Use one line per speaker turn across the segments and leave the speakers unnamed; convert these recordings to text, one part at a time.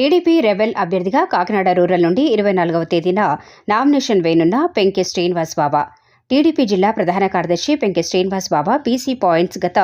TDP rebel అభ్యర్థిగా Kakinada rural నుండి ఇరవై నాలుగవ తేదీన నామినేషన్ వేనున్న పెంకె శ్రీనివాస్ బాబా. టీడీపీ జిల్లా ప్రధాన కార్యదర్శి పెంకె శ్రీనివాస్ బాబా బీసీ పాయింట్స్ గత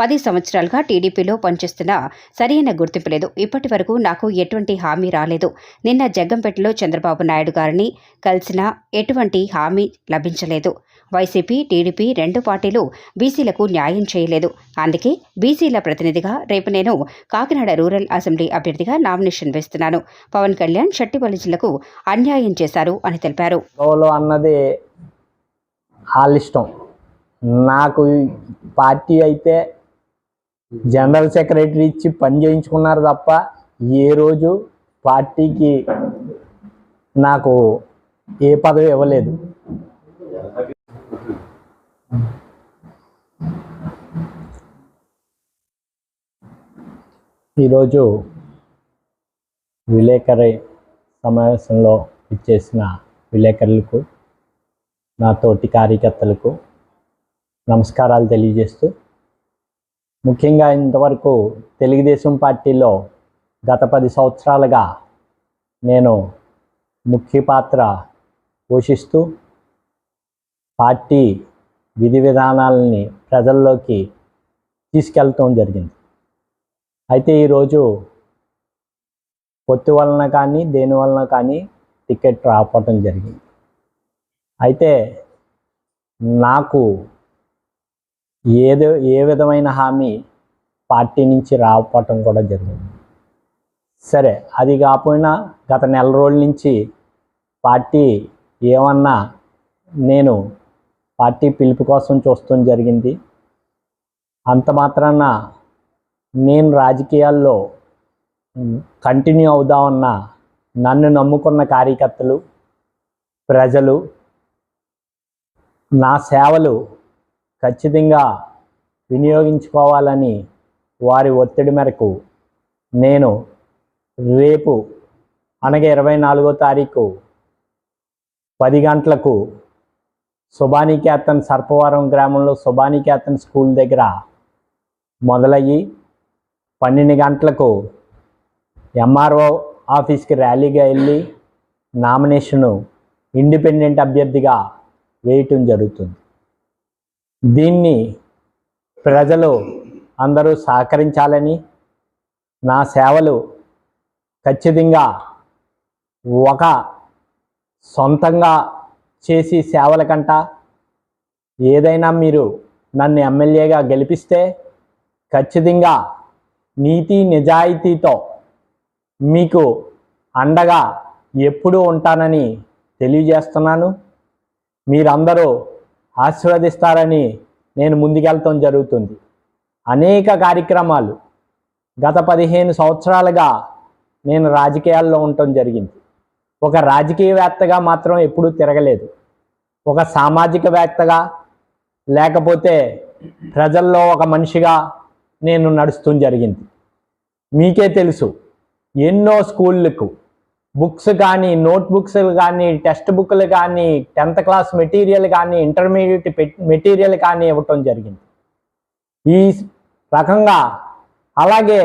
పది సంవత్సరాలుగా టీడీపీలో పనిచేస్తున్న సరైన గుర్తింపు లేదు. ఇప్పటి వరకు నాకు ఎటువంటి హామీ రాలేదు. నిన్న జగ్గంపేటలో చంద్రబాబు నాయుడు గారిని కలిసినా ఎటువంటి హామీ లభించలేదు. వైసీపీ టీడీపీ రెండు పార్టీలు బీసీలకు న్యాయం చేయలేదు. అందుకే బీసీల ప్రతినిధిగా రేపు నేను కాకినాడ రూరల్ అసెంబ్లీ అభ్యర్థిగా నామినేషన్ వేస్తున్నాను. పవన్ కళ్యాణ్ షట్టిపల్లి జిల్లాకు అన్యాయం చేశారు అని తెలిపారు.
అన్నది ఇష్టం. నాకు పార్టీ అయితే జనరల్ సెక్రటరీ ఇచ్చి పని చేయించుకున్నారు తప్ప ఏ రోజు పార్టీకి నాకు ఏ పదవి ఇవ్వలేదు. ఈరోజు విలేకరి సమావేశంలో ఇచ్చేసిన విలేకరులకు నా తోటి కార్యకర్తలకు నమస్కారాలు తెలియజేస్తూ ముఖ్యంగా ఇంతవరకు తెలుగుదేశం పార్టీలో గత పది సంవత్సరాలుగా నేను ముఖ్య పాత్ర పోషిస్తూ పార్టీ విధి విధానాలని ప్రజల్లోకి తీసుకెళ్తాం జరిగింది. అయితే ఈరోజు పొత్తు వలన కానీ దేని వలన కానీ టికెట్ రాకపోవటం జరిగింది. అయితే నాకు ఏదో ఏ విధమైన హామీ పార్టీ నుంచి రాకపోవటం కూడా జరిగింది. సరే అది కాకపోయినా గత నెల రోజుల నుంచి పార్టీ ఏమన్నా నేను పార్టీ పిలుపు కోసం చూస్తూ జరిగింది. అంత మాత్రాన నేను రాజకీయాల్లో కంటిన్యూ అవుదామన్న నన్ను నమ్ముకున్న కార్యకర్తలు ప్రజలు నా సేవలు ఖచ్చితంగా వినియోగించుకోవాలని వారి ఒత్తిడి మేరకు నేను రేపు అనగా ఇరవై నాలుగో తారీఖు పది గంటలకు సుబానికేతన్ సర్పవరం గ్రామంలో సుబానికేతన్ స్కూల్ దగ్గర మొదలయ్యి పన్నెండు గంటలకు ఎంఆర్ఓ ఆఫీస్కి ర్యాలీగా వెళ్ళి నామినేషను ఇండిపెండెంట్ అభ్యర్థిగా వేయటం జరుగుతుంది. దీన్ని ప్రజలు అందరూ సహకరించాలని నా సేవలు ఖచ్చితంగా ఒక సొంతంగా చేసి సేవల కంట ఏదైనా మీరు నన్ను ఎమ్మెల్యేగా గెలిపిస్తే ఖచ్చితంగా నీతి నిజాయితీతో మీకు అండగా ఎప్పుడూ ఉంటానని తెలియజేస్తున్నాను. మీరందరూ ఆశీర్వదిస్తారని నేను ముందుకెళ్తాం జరుగుతుంది. అనేక కార్యక్రమాలు గత పదిహేను సంవత్సరాలుగా నేను రాజకీయాల్లో ఉండటం జరిగింది. ఒక రాజకీయవేత్తగా మాత్రం ఎప్పుడూ తిరగలేదు. ఒక సామాజికవేత్తగా లేకపోతే ప్రజల్లో ఒక మనిషిగా నేను నడుస్తూ జరిగింది. మీకే తెలుసు. ఎన్నో స్కూళ్ళకు బుక్స్ కానీ నోట్ బుక్స్ కానీ టెక్స్ట్ బుక్లు కానీ టెన్త్ క్లాస్ మెటీరియల్ కానీ ఇంటర్మీడియట్ మెటీరియల్ కానీ ఇవ్వటం జరిగింది. ఈ రకంగా అలాగే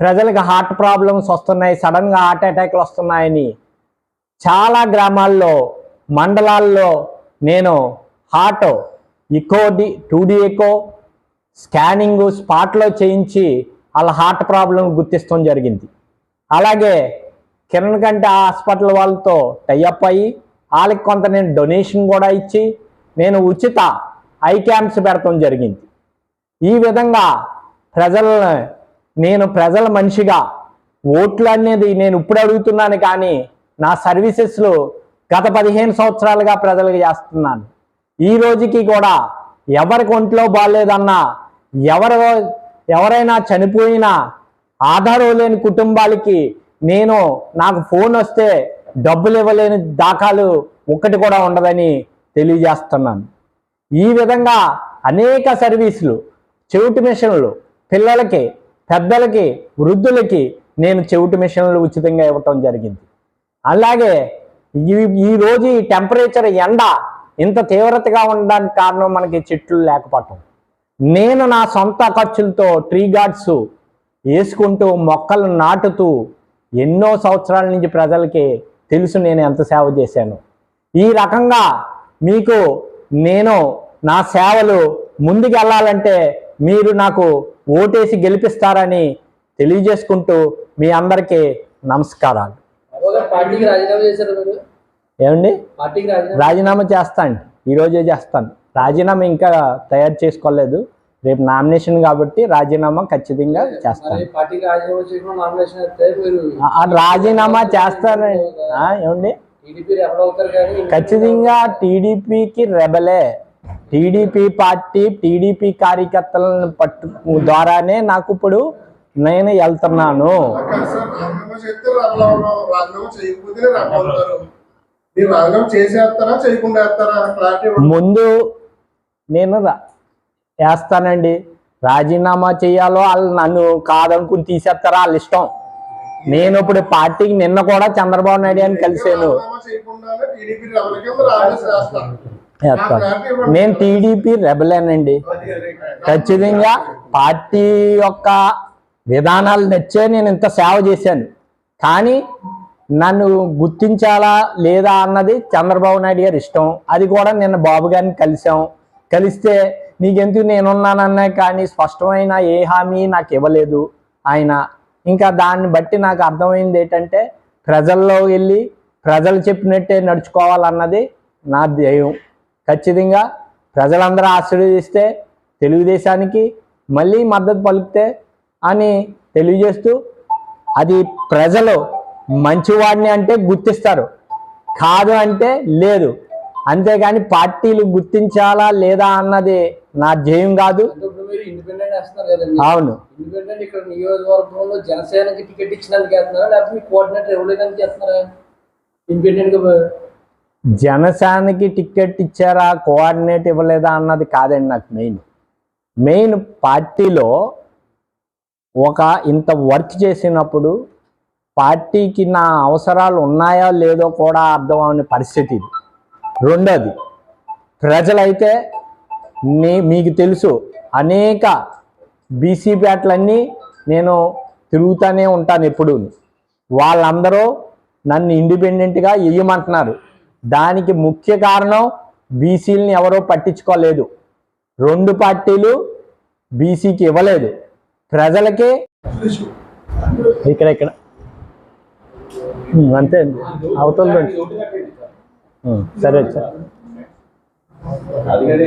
ప్రజలకు హార్ట్ ప్రాబ్లమ్స్ వస్తున్నాయి సడన్గా హార్ట్ అటాక్లు వస్తున్నాయని చాలా గ్రామాల్లో మండలాల్లో నేను heart echo D two D echo scanning స్పాట్లో చేయించి వాళ్ళ హార్ట్ ప్రాబ్లం గుర్తిస్తాం జరిగింది. అలాగే కిరణ్ కంటి హాస్పిటల్ వాళ్ళతో టైఅప్ అయ్యి వాళ్ళకి కొంత నేను డొనేషన్ కూడా ఇచ్చి నేను ఉచిత ఐ క్యాంప్స్ పెడతాం జరిగింది. ఈ విధంగా ప్రజలను నేను ప్రజల మనిషిగా ఓట్లు అనేది నేను ఇప్పుడు అడుగుతున్నాను కానీ నా సర్వీసెస్లో గత పదిహేను సంవత్సరాలుగా ప్రజలకు చేస్తున్నాను. ఈ రోజుకి కూడా ఎవరికి ఒంట్లో బాగాలేదన్నా ఎవరు ఎవరైనా చనిపోయినా ఆధారం లేని కుటుంబాలకి నేను నాకు ఫోన్ వస్తే డబ్బులు ఇవ్వలేని దాఖలు ఒక్కటి కూడా ఉండదని తెలియజేస్తున్నాను. ఈ విధంగా అనేక సర్వీసులు చెవిటి మిషన్లు పిల్లలకి పెద్దలకి వృద్ధులకి నేను చెవిటి మిషన్లు ఉచితంగా ఇవ్వటం జరిగింది. అలాగే ఈ ఈరోజు ఈ టెంపరేచర్ ఎండ ఇంత తీవ్రతగా ఉండడానికి కారణం మనకి చెట్లు లేకపోవటం. నేను నా సొంత ఖర్చులతో ట్రీ గార్డ్స్ వేసుకుంటూ మొక్కలు నాటుతూ ఎన్నో సంవత్సరాల నుంచి ప్రజలకి తెలుసు నేను ఎంత సేవ చేశాను. ఈ రకంగా మీకు నేను నా సేవలు ముందుకు వెళ్ళాలంటే మీరు నాకు ఓటేసి గెలిపిస్తారని తెలియజేసుకుంటూ మీ అందరికీ నమస్కారాలు. ఏమండి?
రాజీనామా
చేస్తాను. ఈరోజే చేస్తాను. రాజీనామా ఇంకా తయారు చేసుకోలేదు. రేపు నామినేషన్ కాబట్టి రాజీనామా ఖచ్చితంగా చేస్తాను
రాజీనామా
చేస్తానండి ఏమండి? ఖచ్చితంగా టీడీపీకి రెబలే. టీడీపీ పార్టీ టీడీపీ కార్యకర్తలను పట్టు ద్వారానే నాకు ఇప్పుడు నేను వెళ్తున్నాను. ముందు నేను వేస్తానండి రాజీనామా చేయాలో వాళ్ళు నన్ను కాదనుకుని తీసేస్తారా వాళ్ళ ఇష్టం. నేను ఇప్పుడు పార్టీకి నిన్న కూడా చంద్రబాబు నాయుడు అని కలిసాను నేను టీడీపీ రెబలేనండి. ఖచ్చితంగా పార్టీ యొక్క విధానాలు నచ్చే నేను ఇంత సేవ చేశాను. కానీ నన్ను గుర్తించాలా లేదా అన్నది చంద్రబాబు నాయుడు గారి ఇష్టం. అది కూడా నిన్న బాబు గారిని కలిసాం కలిస్తే నీకెందుకు నేనున్నానన్నా కానీ స్పష్టమైన ఏ హామీ నాకు ఇవ్వలేదు ఆయన. ఇంకా దాన్ని బట్టి నాకు అర్థమైంది ఏంటంటే ప్రజల్లో వెళ్ళి ప్రజలు చెప్పినట్టే నడుచుకోవాలన్నది నా ధ్యేయం. ఖచ్చితంగా ప్రజలందరూ ఆశీర్వదిస్తే తెలుగుదేశానికి మళ్ళీ మద్దతు పలికితే అని తెలియజేస్తూ అది ప్రజలు మంచివాడిని అంటే గుర్తిస్తారు. కాదు అంటే లేదు. అంతేగాని పార్టీలు గుర్తించాలా లేదా అన్నది నా ధ్యేయం కాదు. అవును.
ఇక్కడ నియోజకవర్గంలో జనసేనకి టికెట్ ఇచ్చినందుకు వేస్తున్నారా? లేకపోతే మీ కోఆర్డినేటర్ ఇవ్వలేదని చేస్తున్నారా ఇండిపెండెంట్గా
జనసేనకి టికెట్ ఇచ్చారా కోఆర్డినేట్ ఇవ్వలేదా అన్నది కాదండి నాకు మెయిన్ మెయిన్ పార్టీలో ఒక ఇంత వర్క్ చేసినప్పుడు పార్టీకి నా అవసరాలు ఉన్నాయో లేదో కూడా అర్థం అవని పరిస్థితి ఇది. రెండోది ప్రజలైతే నీ మీకు తెలుసు అనేక బీసీ బ్యాట్లన్నీ నేను తిరుగుతూనే ఉంటాను ఎప్పుడు వాళ్ళందరూ నన్ను ఇండిపెండెంట్గా వేయమంటున్నారు దానికి ముఖ్య కారణం బీసీలని ఎవరో పట్టించుకోలేదు. రెండు పార్టీలు బీసీకి ఇవ్వలేదు. ప్రజలకి ఇక్కడ ఇక్కడ అంతే అవతల సరే సార్
అందుకని